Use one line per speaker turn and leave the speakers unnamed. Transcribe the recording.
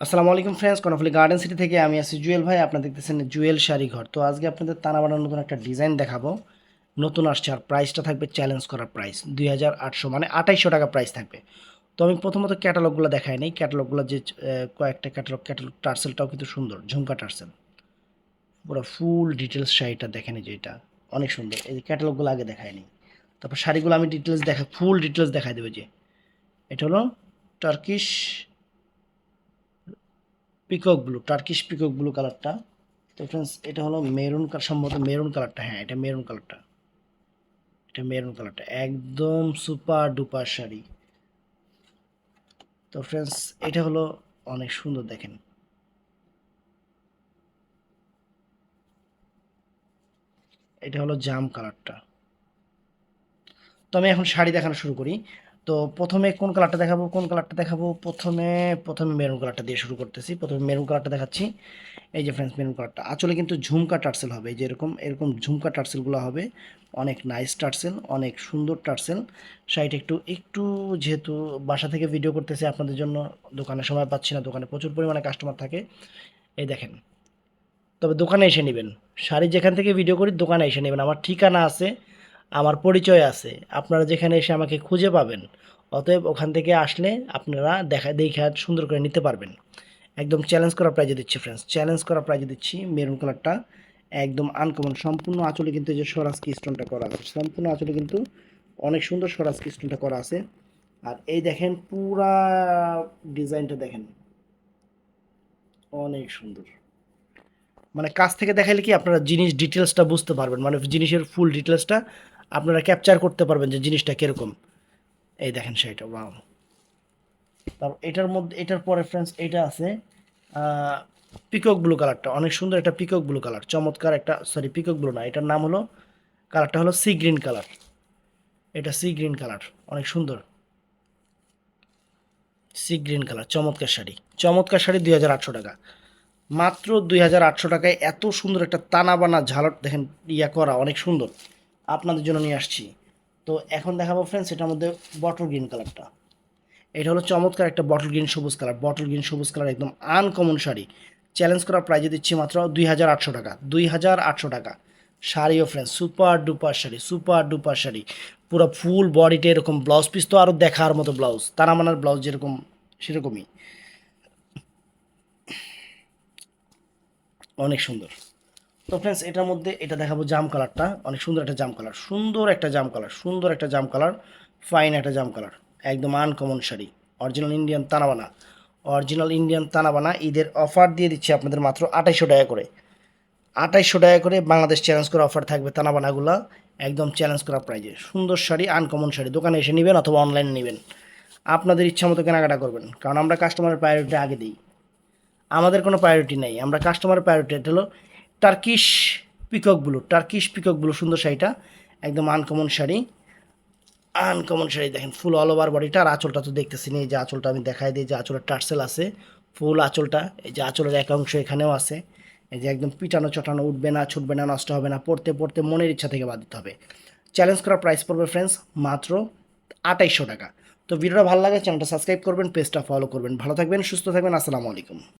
আসসালামু আলাইকুম friends Karnaphuli garden city থেকে আমি আছি জুয়েল ভাই। আপনারা দেখতেছেন জুয়েল শাড়ি ঘর তো আজকে আপনাদের তানা নতুন একটা ডিজাইন দেখাবো। নতুন আসছে আর প্রাইসটা থাকবে চ্যালেঞ্জ করার প্রাইস দুই হাজার আটশো মানে আঠাইশশো টাকা প্রাইস থাকবে। তো আমি প্রথমত ক্যাটালগুলো দেখাই নেই। ক্যাটালগুলো যে কয়েকটা ক্যাটালগ ক্যাটালগ টার্সেলটাও কিন্তু সুন্দর, ঝুমকা টার্সেল। পুরো ফুল ডিটেলস শাড়িটা দেখেন যে এটা। অনেক সুন্দর। এই ক্যাটালগুলো আগে দেখাই নেই। তারপর শাড়িগুলো আমি ডিটেলস দেখা ফুল ডিটেলস দেখাই দেবো যে। এটা হলো Turkish peacock blue Turkish peacock blue কালারটা তো ফ্রেন্ডস এটা হলো মেরুন সম্ভবত মেরুন কালারটা হ্যাঁ এটা মেরুন কালারটা এটা মেরুন কালারটা একদম সুপার ডুপার শাড়ি। তো ফ্রেন্ডস এটা হলো অনেক সুন্দর, দেখেন। এটা হলো জাম কালারটা তো আমি এখন শাড়ি দেখানো শুরু করি। তো প্রথমে কোন কালারটা দেখাবো, কোন কালারটা দেখাবো? প্রথমে প্রথমে মেরুন কালারটা দিয়ে শুরু করতেছি। প্রথমে মেরুন কালারটা দেখাচ্ছি। এই যে ফ্রেন্ডস মেরুন কালারটা আসলে কিন্তু ঝুমকা টার্সেল হবে। এই যে এরকম এরকম ঝুমকা টার্সেলগুলো হবে। অনেক নাইস টার্সেল অনেক সুন্দর টার্সেল শাড়িটা একটু একটু যেহেতু বাসা থেকে ভিডিও করতেছি আপনাদের জন্য, দোকানে সময় পাচ্ছি না, দোকানে প্রচুর পরিমাণে কাস্টমার থাকে। এই দেখেন। তবে দোকানে এসে নেবেন। শাড়ি যেখান থেকে ভিডিও করি, দোকানে এসে নেবেন। আমার ঠিকানা আছে আমার পরিচয় আছে। আপনারা যেখানে এসে আমাকে খুঁজে পাবেন, অতএব ওখান থেকে আসলে আপনারা দেখা, দেখে সুন্দর করে নিতে পারবেন। একদম চ্যালেঞ্জ করা প্রাইজে দিচ্ছি ফ্রেন্ডস চ্যালেঞ্জ করা প্রাইজে দিচ্ছি মেরুন কালারটা একদম আনকমন সম্পূর্ণ আঁচলে কিন্তু যে স্বরাজকি স্টোনটা করা আছে। সম্পূর্ণ আঁচলে কিন্তু অনেক সুন্দর স্বরাজকি স্টোনটা করা আছে। আর এই দেখেন পুরা ডিজাইনটা দেখেন। অনেক সুন্দর। মানে কাছ থেকে দেখাইলে কি আপনারা জিনিস ডিটেলসটা বুঝতে পারবেন। মানে জিনিসের ফুল ডিটেলসটা আপনারা ক্যাপচার করতে পারবেন যে জিনিসটা কীরকম। এই দেখেন সেটা ওয়াও তারপর এটার মধ্যে, এটার পরে ফ্রেন্ডস এটা আছে পিকক ব্লু কালারটা অনেক সুন্দর একটা পিকক ব্লু কালার চমৎকার একটা সরি পিকক ব্লু না, এটার নাম হলো কালারটা হলো সি গ্রিন কালার এটা সি গ্রিন কালার অনেক সুন্দর। সি গ্রিন কালার চমৎকার শাড়ি। চমৎকার শাড়ি দুই হাজার আটশো টাকা। মাত্র দুই হাজার আটশো টাকায় এত সুন্দর একটা টানা বানা ঝালট, দেখেন, ইয়া করা, অনেক সুন্দর। আপনাদের জন্য নিয়ে আসছি। তো এখন দেখাবো ফ্রেন্ডস এটার মধ্যে বটল গ্রিন কালারটা এটা হলো চমৎকার একটা বটল গ্রিন সবুজ কালার বটল গ্রিন সবুজ কালার একদম আনকমন শাড়ি। চ্যালেঞ্জ করার প্রাইজে দিচ্ছি মাত্র দুই হাজার আটশো টাকা। দুই হাজার আটশো টাকা। শাড়িও friends super duper sari super duper sari. পুরো ফুল বডিতে এরকম ব্লাউজ পিস তো আরও দেখার মতো ব্লাউজ তারা মানার ব্লাউজ যেরকম, সেরকমই। অনেক সুন্দর। তো ফ্রেন্ডস এটার মধ্যে এটা দেখাবো জাম কালারটা অনেক সুন্দর একটা জাম কালার সুন্দর একটা জাম কালার সুন্দর একটা জাম কালার ফাইন একটা জাম কালার একদম uncommon sari. Original Indian Tanabana. Original Indian Tanabana, ঈদের অফার দিয়ে দিচ্ছে আপনাদের মাত্র আঠাইশশো টাকা করে। আঠাইশশো টাকা করে বাংলাদেশ চ্যালেঞ্জ করে অফার থাকবে তানাবানাগুলো। একদম চ্যালেঞ্জ করা প্রাইজে সুন্দর শাড়ি আনকমন শাড়ি। দোকানে এসে নেবেন অথবা অনলাইনে নেবেন। আপনাদের ইচ্ছা মতো কেনাকাটা করবেন। কারণ আমরা কাস্টমারের প্রায়োরিটি আগে দিই। আমাদের কোনো প্রায়োরিটি নেই। আমরা কাস্টমারের প্রায়োরিটি হলো Turkish peacock blue Turkish peacock blue সুন্দর শাড়িটা, একদম আনকমন শাড়ি। আনকমন শাড়ি, দেখেন ফুল অল ওভার বডিটা আর আঁচলটা তো দেখতেছি না এই যে আঁচলটা আমি দেখাই দিই যে আঁচলের টার্সেল আছে ফুল আঁচলটা, এই যে আঁচলের এক অংশ এখানেও আছে। এই যে একদম পিটানো চটানো, উঠবে না, ছুটবে না, নষ্ট হবে না, পড়তে পড়তে মনের ইচ্ছা থেকে বাদ দিতে হবে। চ্যালেঞ্জ করার প্রাইস পড়বে ফ্রেন্ডস মাত্র আঠাইশশো টাকা। তো ভিডিওটা ভালো লাগে চ্যানেলটা সাবস্ক্রাইব করবেন পেজটা ফলো করবেন। ভালো থাকবেন, সুস্থ থাকবেন, আসসালামু আলাইকুম।